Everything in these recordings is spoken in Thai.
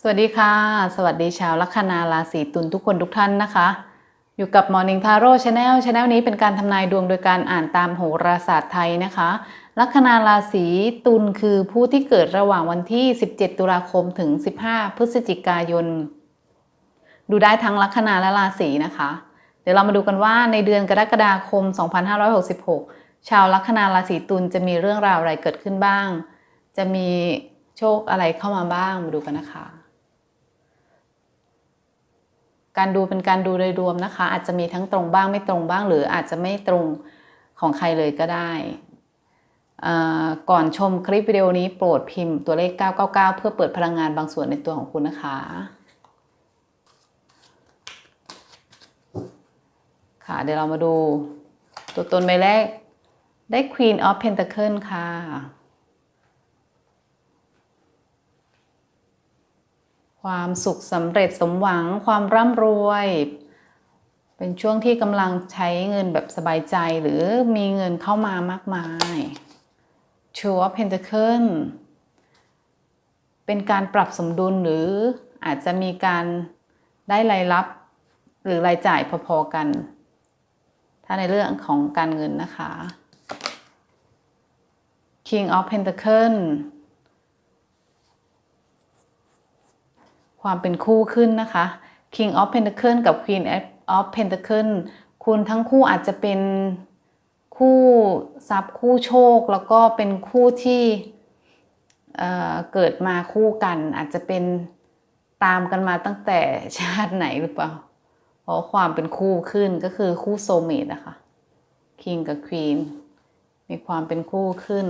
สวัสดีค่ะ สวัสดีชาวลัคนาราศีตุลทุกคนทุกท่านนะคะ อยู่กับ Morning Tarot Channel Channel นี้เป็นการทำนายดวงโดยการอ่านตามโหราศาสตร์ไทยนะคะ ลัคนาราศีตุลคือผู้ที่เกิดระหว่างวันที่ 17 ตุลาคมถึง 15 พฤศจิกายน ดูได้ทั้งลัคนาและราศีนะคะ เดี๋ยวเรามาดูกันว่าในเดือนกรกฎาคม 2566 ชาวลัคนาราศีตุลจะมีเรื่องราวอะไรเกิดขึ้นบ้าง จะมีโชคอะไรเข้ามาบ้างมาดูกันนะคะ การดูเป็นการดูโดยรวมนะคะ อาจจะมีทั้งตรงบ้างไม่ตรงบ้าง หรืออาจจะไม่ตรงของใครเลยก็ได้ก่อนชมคลิปวิดีโอนี้โปรดพิมพ์ตัวเลข 999 เพื่อเปิดพลังงานบางส่วนในตัวของคุณนะคะ ค่ะ เดี๋ยวเรามาดู ตัวตนใบแรกได้ Queen of Pentacle ค่ะ ความสุขสำเร็จสมหวังความร่ำรวย เป็นช่วงที่กำลังใช้เงินแบบสบายใจหรือมีเงินเข้ามามากมาย Two of Pentacle เป็นการปรับสมดุลหรืออาจจะมีการได้รายรับหรือรายจ่ายพอๆกัน ถ้าในเรื่องของการเงินนะคะ King of Pentacle ความเป็นคู่ขึ้นนะคะ King of Pentacle กับ Queen of Pentacle คุณทั้งคู่อาจจะเป็นคู่ทรัพย์คู่โชค แล้วก็เป็นคู่ที่เอ่อเกิดมาคู่กัน อาจจะเป็นตามกันมาตั้งแต่ชาติไหนหรือเปล่า เพราะความเป็นคู่ขึ้นก็คือคู่โซเมตนะคะ King กับ Queen มีความเป็นคู่ขึ้น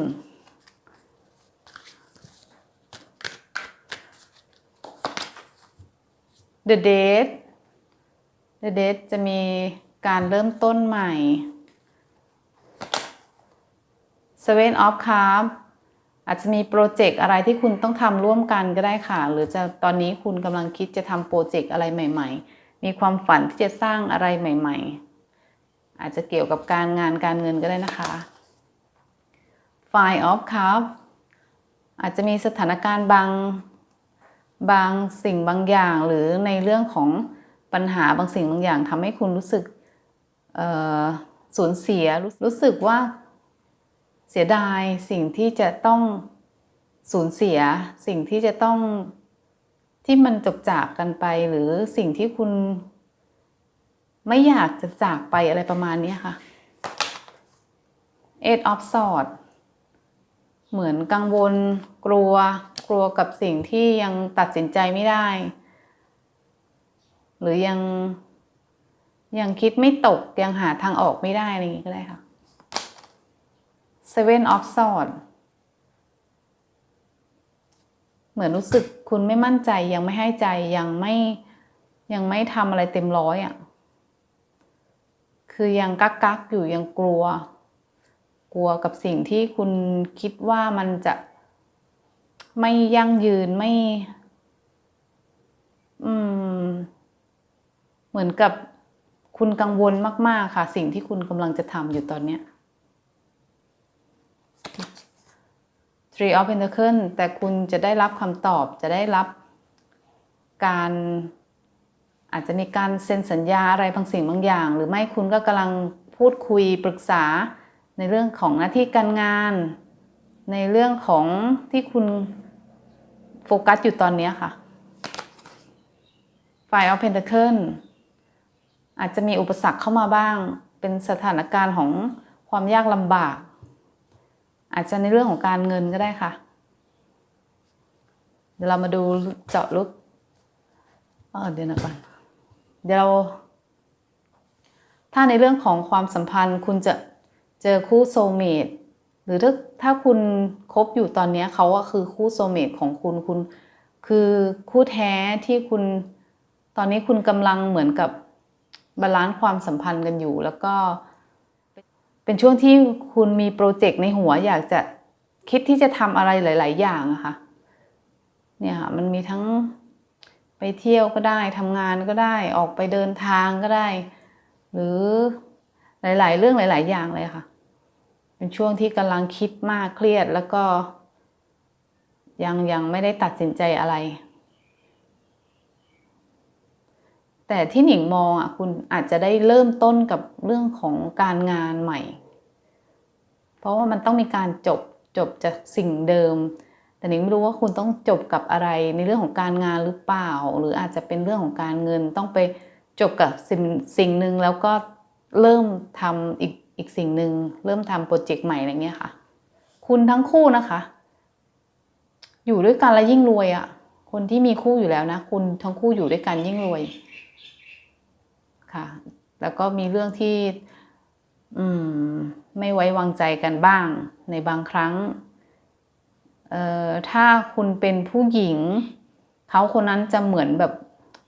The Date The Date จะมีการเริ่มต้นใหม่ Seven of cup อาจจะมีโปรเจกต์อะไรที่คุณต้องทำร่วมกันก็ได้ค่ะ หรือจะตอนนี้คุณกำลังคิดจะทำโปรเจกต์อะไรใหม่ ๆ มีความฝันที่จะสร้างอะไรใหม่ ๆ อาจจะเกี่ยวกับการงานการเงินก็ได้นะคะ Five of Cups อาจจะมีสถานการณ์บาง บางสิ่งบางอย่างหรือในเรื่องของปัญหาบางสิ่งบางอย่างทำให้คุณรู้สึกสูญเสียรู้รู้สึกว่าเสียดายสิ่งที่จะต้องสูญเสีย สิ่งที่จะต้องที่มันจบจากกันไป หรือสิ่งที่คุณ ไม่อยากจะจากไปอะไรประมาณนี้ค่ะ Eight of Swords เหมือนกังวลกลัว กลัวกับสิ่งที่ยังตัดสินใจไม่ได้ หรือยังยังคิดไม่ตกยังหาทางออกไม่ได้ อะไรอย่างนี้ก็ได้ค่ะ Seven of Swords เหมือนรู้สึกคุณไม่มั่นใจยังไม่ให้ใจยังไม่ยังไม่ทำอะไรเต็มร้อยอะ่ะ คือยังกักกักอยู่ยังกลัว กลัวกับสิ่งที่คุณคิดว่ามันจะ ไม่ยั่งยืนไม่ อืม เหมือนกับคุณกังวลมาก ๆ ค่ะ สิ่งที่คุณกำลังจะทำอยู่ตอนเนี้ย Three of Pentacles แต่คุณจะได้รับคำตอบจะได้รับการอาจจะมีการเซ็นสัญญาอะไรบางสิ่งบางอย่าง หรือไม่คุณก็กำลังพูดคุยปรึกษาในเรื่องของหน้าที่การงาน ในเรื่องของที่คุณ โฟกัสอยู่ตอนนี้ค่ะ Five of Pentacles อาจจะมีอุปสรรคเข้ามาบ้าง เป็นสถานการณ์ของความยากลำบาก อาจจะในเรื่องของการเงินก็ได้ค่ะเดี๋ยวเรามาดูเจาะลึกเออเดี๋ยวนะก่อนเดี๋ยวเรา ถ้าในเรื่องของความสัมพันธ์คุณจะเจอคู่โซเมต หรือถ้าถ้าคุณคบอยู่ตอนนี้เขาอะคือคู่โซเมตของคุณคุณ คือคู่แท้ที่คุณตอนนี้คุณกำลังเหมือนกับบาลานซ์ความสัมพันธ์กันอยู่ แล้วก็เป็นช่วงที่คุณมีโปรเจกต์ในหัวอยากจะคิดที่จะทำอะไรหลาย ๆ อย่างอะค่ะเนี่ยค่ะมันมีทั้งไปเที่ยวก็ได้ทำงานก็ได้ออกไปเดินทางก็ได้ หรือหลาย ๆ เรื่องหลาย ๆ อย่างเลยค่ะ เป็นช่วงที่กำลังคิดมากเครียดแล้วก็ ยังยังไม่ได้ตัดสินใจอะไร แต่ที่หนิงมองอะคุณอาจจะได้เริ่มต้นกับเรื่องของการงานใหม่ เพราะว่ามันต้องมีการจบจบจากสิ่งเดิม แต่หนิงไม่รู้ว่าคุณต้องจบกับอะไรในเรื่องของการงานหรือเปล่า หรืออาจจะเป็นเรื่องของการเงินต้องไปจบกับสิ่งสิ่งหนึ่งแล้วก็เริ่มทำอีก อีกสิ่งหนึ่งเริ่มทำโปรเจกต์ใหม่อะไรเงี้ยค่ะ คุณทั้งคู่นะคะ อยู่ด้วยกันแล้วยิ่งรวยอะ่ะ คนที่มีคู่อยู่แล้วนะ คุณทั้งคู่อยู่ด้วยกันยิ่งรวยค่ะ แล้วก็มีเรื่องที่ อืม ไม่ไว้วางใจกันบ้าง ในบางครั้งเอ่อถ้าคุณเป็นผู้หญิง เขาคนนั้นจะเหมือนแบบ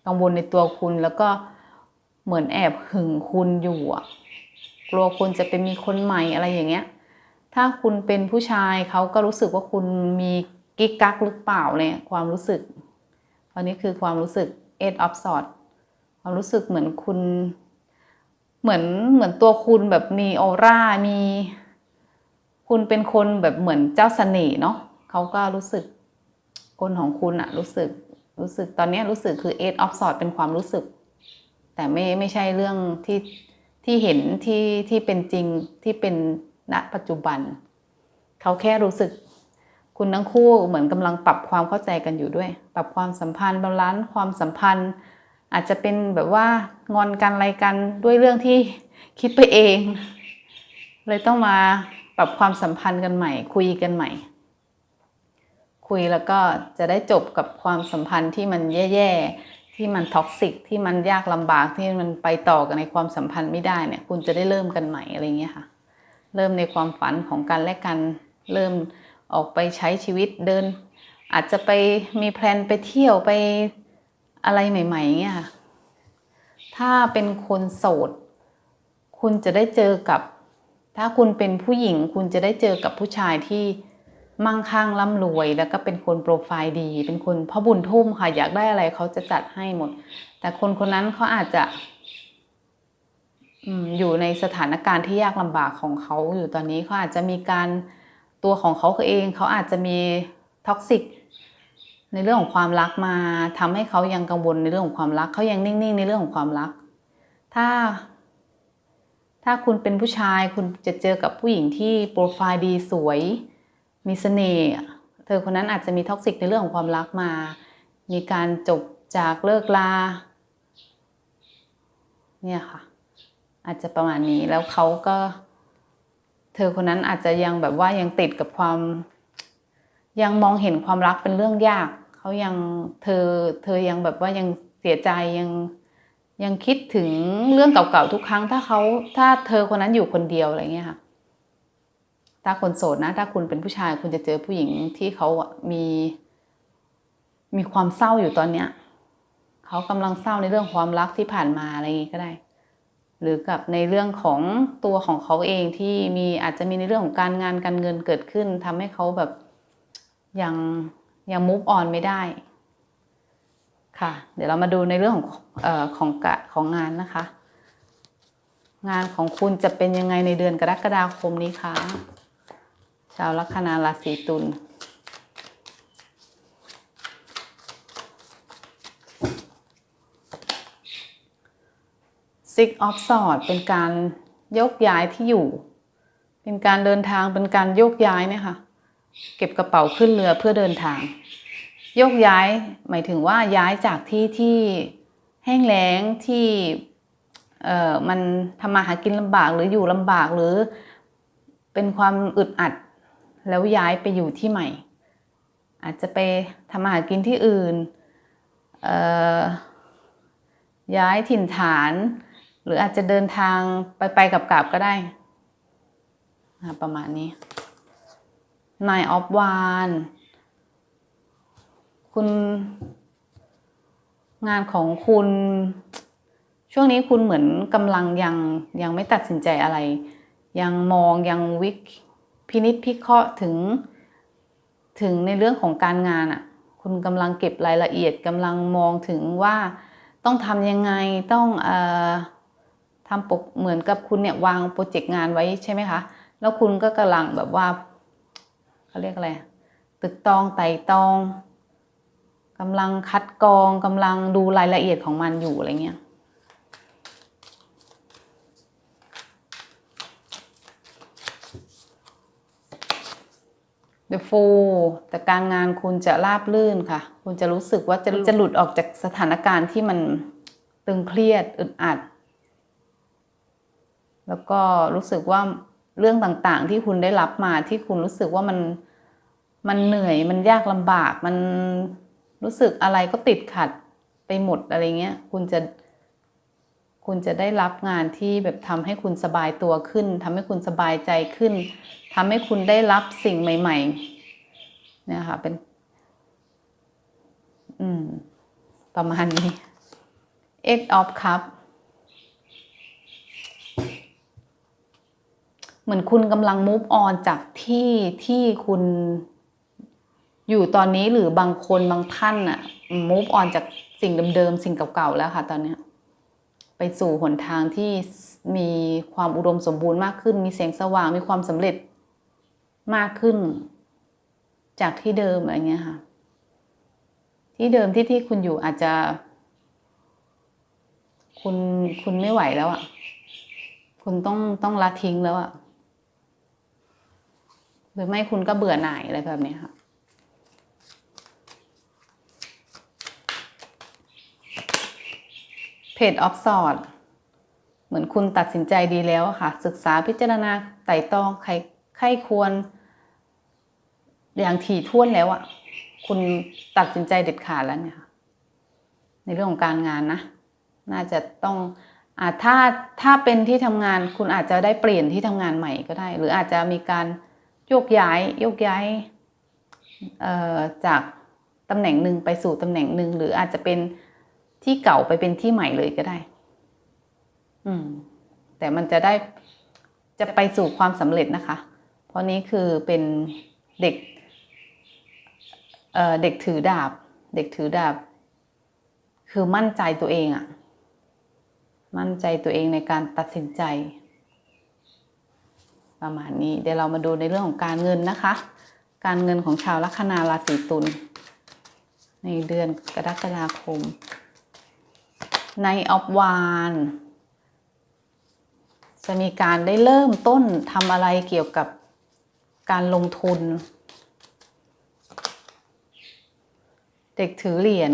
กังวลในตัวคุณแล้วก็เหมือนแอบหึงคุณอยู่อะ กลัวคุณจะเป็นมีคนใหม่อะไรอย่างเงี้ย ถ้าคุณเป็นผู้ชายเขาก็รู้สึกว่าคุณมีกิ๊กกักหรือเปล่าเนี่ยความรู้สึกอันนี้คือความรู้สึก eight of swords ความรู้สึกเหมือนคุณ เหมือนเหมือนตัวคุณแบบมีออร่ามี คุณเป็นคนแบบเหมือนเจ้าเสน่ห์เนาะเขาก็รู้สึกคนของคุณอะรู้สึกรู้สึกตอนนี้รู้สึกคือ eight of swords เป็นความรู้สึก แต่ไม่ไม่ใช่เรื่องที่ ที่เห็นที่ที่เป็นจริงที่เป็นณปัจจุบัน เขาแค่รู้สึก คุณทั้งคู่เหมือนกำลังปรับความเข้าใจกันอยู่ด้วย ปรับความสัมพันธ์บาลานซ์ความสัมพันธ์ อาจจะเป็นแบบว่างอนกันอะไรกันด้วยเรื่องที่คิดไปเอง เลยต้องมาปรับความสัมพันธ์กันใหม่ คุยกันใหม่ คุยแล้วก็จะได้จบกับความสัมพันธ์ที่มันแย่ๆ ที่มันท็อกซิกที่มันยากลำบากที่มันไปต่อกันในความสัมพันธ์ไม่ได้เนี่ย คุณจะได้เริ่มกันใหม่อะไรเงี้ยค่ะ เริ่มในความฝันของกันและกันเริ่มออกไปใช้ชีวิตเดิน อาจจะไปมีแพลนไปเที่ยวไปอะไรใหม่ๆเงี้ยค่ะถ้าเป็นคนโสด คุณจะได้เจอกับ ถ้าคุณเป็นผู้หญิง คุณจะได้เจอกับผู้ชายที่ มั่งคั่งร่ำรวย แล้วก็เป็นคนโปรไฟล์ดี เป็นคนพ่อบุญทุ่มค่ะ อยากได้อะไรเขาจะจัดให้หมด แต่คนคนนั้นเขาอาจจะอยู่ในสถานการณ์ที่ยากลำบากของเขาอยู่ตอนนี้เขาอาจจะมีการตัวของเขาเองเขาอาจจะมีท็อกซิกในเรื่องของความรักมาทำให้เขายังกังวลในเรื่องของความรักเขายังนิ่งๆ ในเรื่องของความรัก ถ้า ถ้าคุณเป็นผู้ชายคุณจะเจอกับผู้หญิงที่โปรไฟล์ดีสวย มีเสน่ห์เธอคนนั้นอาจจะมีท็อกซิกในเรื่องของความรักมา มีการจบจากเลิกลาเนี่ยค่ะ อาจจะประมาณนี้แล้วเขาก็ เธอคนนั้นอาจจะยังแบบว่ายังติดกับความ ยังมองเห็นความรักเป็นเรื่องยากเขายังเธอเธอยังแบบว่ายังเสียใจยังยังคิดถึงเรื่องเก่าๆทุกครั้ง ถ้าเขาถ้าเธอคนนั้นอยู่คนเดียวอะไรเงี้ยค่ะ ถ้าคนโสดนะ ถ้าคุณเป็นผู้ชายคุณจะเจอผู้หญิงที่เขามีมีความเศร้าอยู่ตอนเนี้ยเขากำลังเศร้าในเรื่องความรักที่ผ่านมาอะไรอย่างงี้ก็ได้ หรือกับในเรื่องของตัวของเขาเองที่มีอาจจะมีในเรื่องของการงานการเงินเกิดขึ้นทำให้เขาแบบยังยังมุฟออนไม่ได้ ค่ะ เดี๋ยวเรามาดูในเรื่องของออของกะของงานนะคะ งานของคุณจะเป็นยังไงในเดือนกรกฎาคมนี้คะ ชาวลัคนาราศีตุล Six of Swords เป็นการยกย้ายที่อยู่ เป็นการเดินทางเป็นการยกย้ายเนี่ยค่ะเก็บกระเป๋าขึ้นเรือเพื่อเดินทาง ยกย้ายหมายถึงว่าย้ายจากที่ที่แห้งแล้งที่เอ่อมันทำมาหากินลำบากหรืออยู่ลำบากหรือเป็นความอึดอัด แล้วย้ายไปอยู่ที่ใหม่ อาจจะไปทำมาหากินที่อื่น ย้ายถิ่นฐาน หรืออาจจะเดินทางไปไปกลับก็ได้ ประมาณนี้ Nine of Wands คุณงานของคุณ ช่วงนี้คุณเหมือนกำลังยังยังไม่ตัดสินใจอะไร ยังมองยังวิก พินิจพิเคราะห์ถึง ถึงในเรื่องของการงานอะ่ะ คุณกำลังเก็บรายละเอียดกำลังมองถึงว่าต้องทำยังไงต้องเอ่อทำปกเหมือนกับคุณเนี่ยวางโปรเจกต์งานไว้ใช่ไหมคะ แล้วคุณก็กำลังแบบว่าเขาเรียกอะไรตึกตองไต่ตองกำลังคัดกรองกำลังดูรายละเอียดของมันอยู่อะไรเงี้ย The Fool แต่การงานคุณจะราบลื่นค่ะ คุณจะรู้สึกว่าจะจะหลุดออกจากสถานการณ์ที่มันตึงเครียดอึดอัด แล้วก็รู้สึกว่าเรื่องต่างๆ ที่คุณได้รับมาที่คุณรู้สึกว่ามันมันเหนื่อยมันยากลำบากมันรู้สึกอะไรก็ติดขัดไปหมดอะไรเงี้ย คุณจะ คุณจะได้รับงานที่แบบทำให้คุณสบายตัวขึ้นทำให้คุณสบายใจขึ้นทำให้คุณได้รับสิ่งใหม่ๆเนี่ยค่ะเป็น อืม ประมาณนี้ eight of cup เหมือนคุณกำลัง move on จากที่ที่คุณอยู่ตอนนี้หรือบางคนบางท่านอะ move on จากสิ่งเดิมๆ สิ่งเก่าๆ แล้วค่ะตอนเนี้ย ไปสู่หนทางที่มีความอุดมสมบูรณ์มากขึ้น มีแสงสว่างมีความสำเร็จมากขึ้น จากที่เดิมอะไรเงี้ยค่ะ ที่เดิมที่ที่คุณอยู่อาจจะ คุณคุณไม่ไหวแล้วอะ่ะ คุณต้องต้องละทิ้งแล้วอะ่ะหรือไม่คุณก็เบื่อหน่ายอะไรแบบนี้ค่ะ เพจออฟสอดเหมือนคุณตัดสินใจดีแล้วค่ะ ศึกษาพิจารณาไต่ตองใครใครควร อย่างถี่ถ้วนแล้วอะคุณตัดสินใจเด็ดขาดแล้วเนี่ยค่ะ ในเรื่องของการงานนะ น่าจะต้องอาถ้าถ้าเป็นที่ทำงานคุณอาจจะได้เปลี่ยนที่ทำงานใหม่ก็ได้ หรืออาจจะมีการโยกย้ายโยกย้ายเอ่อจากตำแหน่งหนึ่งไปสู่ตำแหน่งหนึ่งหรืออาจจะเป็น ที่เก่าไปเป็นที่ใหม่เลยก็ได้ อืม แต่มันจะได้จะไปสู่ความสำเร็จนะคะ เพราะนี้คือเป็นเด็กเอ่อเด็กถือดาบ เด็กถือดาบ คือมั่นใจตัวเองอะมั่นใจตัวเองในการตัดสินใจ ประมาณนี้เดี๋ยวเรามาดูในเรื่องของการเงินนะคะ การเงินของชาวลัคนาราศีตุลในเดือนกรกฎาคม ในออฟวานจะมีการได้เริ่มต้นทำอะไรเกี่ยวกับการลงทุน เด็กถือเหรียญ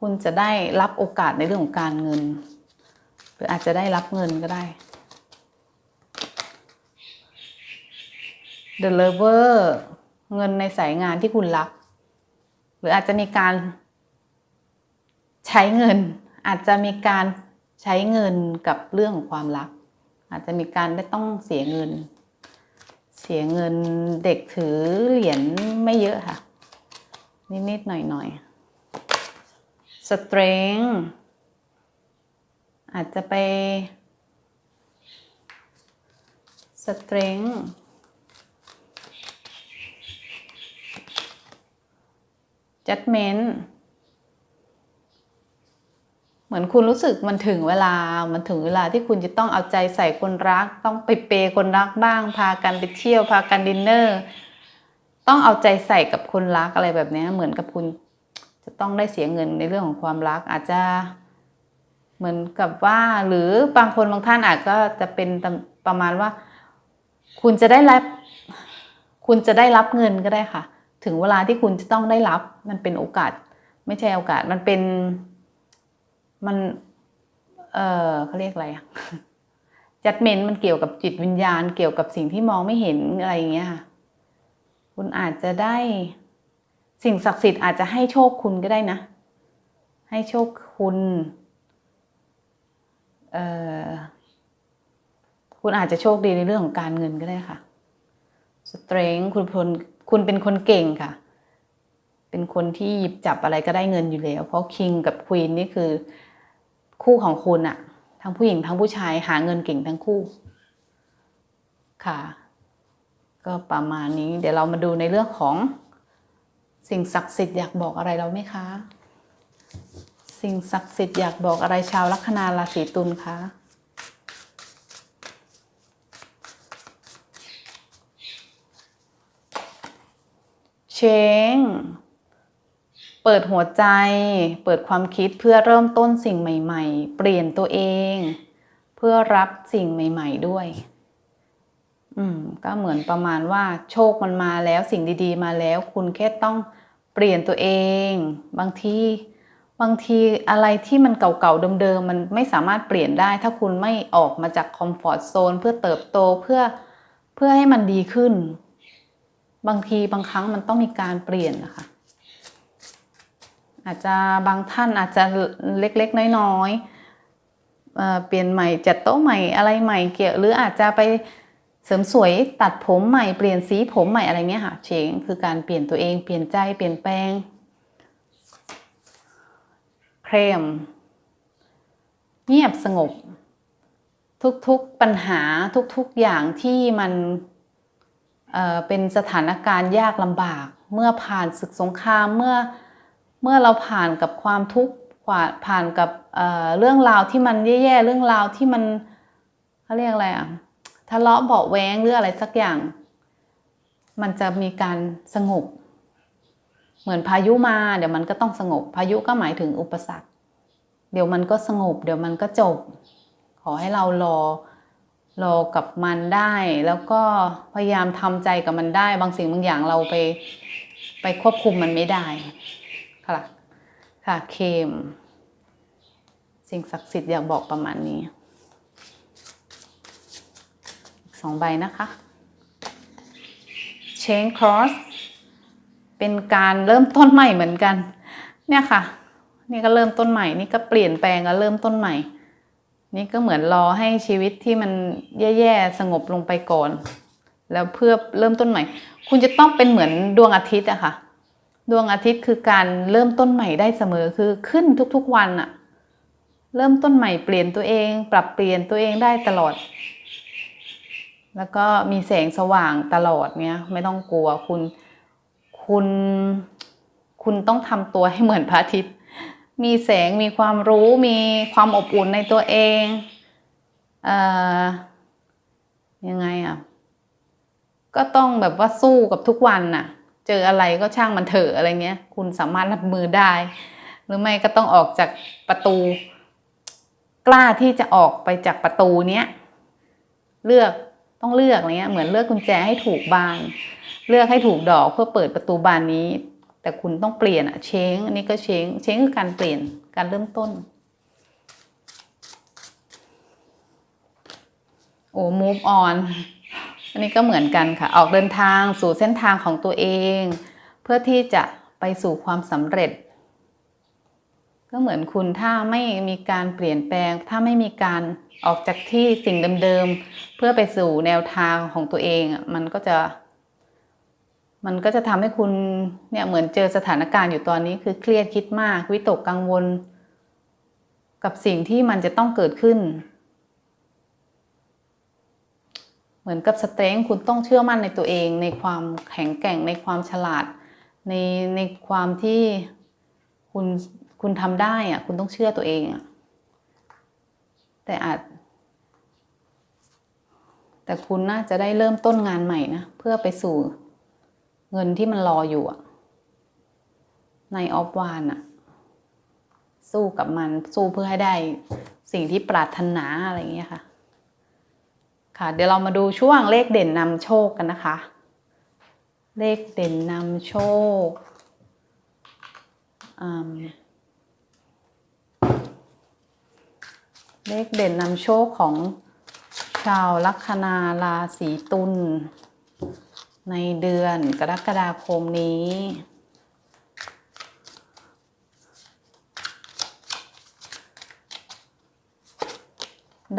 คุณจะได้รับโอกาสในเรื่องของการเงิน หรืออาจจะได้รับเงินก็ได้ The Lover เงินในสายงานที่คุณรัก หรืออาจจะมีการใช้เงิน อาจจะมีการใช้เงินกับเรื่องของความรัก อาจจะมีการได้ต้องเสียเงิน เสียเงินเด็กถือเหรียญไม่เยอะค่ะ นิดๆหน่อยๆ strength อาจจะไป strength judgment เห มือนคุณรู้สึกมันถึงเวลา มันถึงเวลาที่คุณจะต้องเอาใจใส่คนรัก ต้องไปเปย์คนรักบ้าง พากันไปเที่ยว พากันดินเนอร์ ต้องเอาใจใส่กับคนรักอะไรแบบนี้ เหมือนกับคุณจะต้องได้เสียเงินในเรื่องของความรัก อาจจะเหมือนกับว่า หรือบางคนบางท่านอาจก็จะเป็นประมาณว่า คุณจะได้รับ คุณจะได้รับเงินก็ได้ค่ะ ถึงเวลาที่คุณจะต้องได้รับ มันเป็นโอกาส ไม่ใช่โอกาส มันเป็น มัน เออเขาเรียกอะไรอะจัดเมนมันเกี่ยวกับจิตวิญญาณ เกี่ยวกับสิ่งที่มองไม่เห็นอะไรอย่างเงี้ยค่ะ คุณอาจจะได้ สิ่งศักดิ์สิทธิ์อาจจะให้โชคคุณก็ได้นะ ให้โชคคุณ เอ่อคุณอาจจะโชคดีในเรื่องของการเงินก็ได้ค่ะ สเตรนคุณพลคุณเป็นคนเก่งค่ะ เป็นคนที่หยิบจับอะไรก็ได้เงินอยู่แล้ว เพราะคิงกับควีนนี่คือ คู่ของคุณอะทั้งผู้หญิงทั้งผู้ชายหาเงินเก่งทั้งคู่ ค่ะ ก็ประมาณนี้ เดี๋ยวเรามาดูในเรื่องของสิ่งศักดิ์สิทธิ์อยากบอกอะไรเราไหมคะ สิ่งศักดิ์สิทธิ์อยากบอกอะไรชาวลัคนาราศีตุลคะเชง เปิดหัวใจ เปิดความคิดเพื่อเริ่มต้นสิ่งใหม่ ๆ เปลี่ยนตัวเอง เพื่อรับสิ่งใหม่ ๆ ด้วย อืม ก็เหมือนประมาณว่า โชคมันมาแล้วสิ่งดี ๆ มาแล้ว คุณแค่ต้องเปลี่ยนตัวเอง บางทีบางทีอะไรที่มันเก่าๆเดิมๆมันไม่สามารถเปลี่ยนได้ ถ้าคุณไม่ออกมาจากคอมฟอร์ทโซนเพื่อเติบโตเพื่อเพื่อให้มันดีขึ้น บางทีบางครั้งมันต้องมีการเปลี่ยนนะคะ อาจจะบางท่านอาจจะเล็กๆ น้อยๆเเปลี่ยนใหม่จัดโต๊ะใหม่อะไรใหม่เกี่ยวหรืออาจจะไปเสริมสวยตัดผมใหม่เปลี่ยนสีผมใหม่อะไรเงี้ยค่ะเชงคือการเปลี่ยนตัวเองเปลี่ยนใจเปลี่ยนแปลงเครมเงียบสงบ ทุกๆปัญหาทุกๆอย่างที่มันเเป็นสถานการณ์ยากลำบาก เมื่อผ่านศึกสงครามเมื่อ เมื่อเราผ่านกับความทุกข์ผ่านกับเเรื่องราวที่มันแย่ๆเรื่องราวที่มันเขาเรียกอะไรอะทะเลาะเบาแว้งหรืออะไรสักอย่าง มันจะมีการสงบ เหมือนพายุมาเดี๋ยวมันก็ต้องสงบ พายุก็หมายถึงอุปสรรค เดี๋ยวมันก็สงบ เดี๋ยวมันก็จบ ขอให้เรารอรอกับมันได้ แล้วก็พยายามทำใจกับมันได้ บางสิ่งบางอย่างเราไปไปควบคุมมันไม่ได้ ค่ะค่ะเคม สิ่งศักดิ์สิทธิ์อยากบอกประมาณนี้สองใบนะคะ Chain Cross เป็นการเริ่มต้นใหม่เหมือนกัน เนี่ยค่ะ นี่ก็เริ่มต้นใหม่ นี่ก็เปลี่ยนแปลงก็เริ่มต้นใหม่ นี่ก็เหมือนรอให้ชีวิตที่มันแย่ๆสงบลงไปก่อน แล้วเพื่อเริ่มต้นใหม่ คุณจะต้องเป็นเหมือนดวงอาทิตย์อะค่ะ ดวงอาทิตย์คือการเริ่มต้นใหม่ได้เสมอคือขึ้นทุกๆวันอะเริ่มต้นใหม่เปลี่ยนตัวเอง ปรับเปลี่ยนตัวเองได้ตลอด แล้วก็มีแสงสว่างตลอดเนี้ยไม่ต้องกลัวคุณคุณ คุณต้องทำตัวให้เหมือนพระอาทิตย์ มีแสงมีความรู้มีความอบอุ่นในตัวเองเอ่อยังไงอะก็ต้องแบบว่าสู้กับทุกวันน่ะ เจออะไรก็ช่างมันเถอะอะไรเงี้ย คุณสามารถรับมือได้ หรือไม่ก็ต้องออกจากประตู กล้าที่จะออกไปจากประตูเนี้ยเลือกต้องเลือกอะไรเงี้ยเหมือนเลือกกุญแจให้ถูกบาน เลือกให้ถูกดอกเพื่อเปิดประตูบานนี้ แต่คุณต้องเปลี่ยนอะเช้งอันนี้ก็เช้งเช้งคือการเปลี่ยนการเริ่มต้นโอ้ move on อันนี้ก็เหมือนกันค่ะ ออกเดินทางสู่เส้นทางของตัวเอง เพื่อที่จะไปสู่ความสำเร็จ ก็เหมือนคุณถ้าไม่มีการเปลี่ยนแปลง ถ้าไม่มีการออกจากที่สิ่งเดิมๆเพื่อไปสู่แนวทางของตัวเองมันก็จะมันก็จะทำให้คุณเนี่ยเหมือนเจอสถานการณ์อยู่ตอนนี้คือเครียดคิดมาก วิตกกังวล กับสิ่งที่มันจะต้องเกิดขึ้น เหมือนกับสเตรงคุณต้องเชื่อมั่นในตัวเอง ในความแข็งแกร่งในความฉลาด ในในความที่คุณคุณทำได้อะคุณต้องเชื่อตัวเองอะแต่อาจ แต่คุณน่าจะได้เริ่มต้นงานใหม่นะ เพื่อไปสู่เงินที่มันรออยู่อะในออฟวานอะสู้กับมันสู้เพื่อให้ได้สิ่งที่ปรารถนาอะไรอย่างเงี้ยค่ะ ค่ะ เดี๋ยวเรามาดูช่วงเลขเด่นนำโชคกันนะคะ เลขเด่นนำโชคเลขเด่นนำโชคของชาวลัคนาราศีตุลในเดือนกรกฎาคมนี้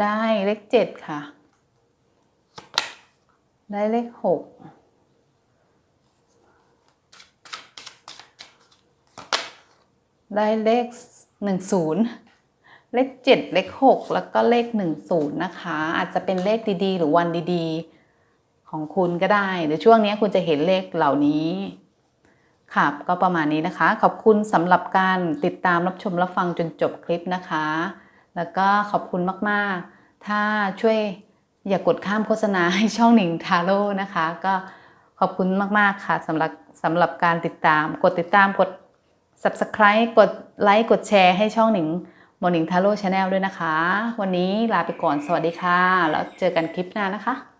ได้เลขเจ็ดค่ะ ได้เลขหกได้เลขหนึ่งศูนย์เลขเจ็ดเลขหกแล้วก็เลขหนึ่งศูนย์นะคะ อาจจะเป็นเลขดีๆ หรือวันดีๆ ของคุณก็ได้เดี๋ยวช่วงนี้คุณจะเห็นเลขเหล่านี้ค่ะก็ประมาณนี้นะคะ ขอบคุณสำหรับการติดตามรับชมรับฟังจนจบคลิปนะคะ แล้วก็ขอบคุณมากๆ ถ้าช่วย อย่ากกดข้ามโฆษณาให้ช่องหนิงทาโร่นะคะ ก็ขอบคุณมาก ๆ ค่ะสำหรับสำหรับการติดตาม กดติดตามกด subscribe กดไลค์กดแชร์ให้ช่องหนิงโมนิงทาโร่ชาแนลด้วยนะคะ วันนี้ลาไปก่อนสวัสดีค่ะ แล้วเจอกันคลิปหน้านะคะ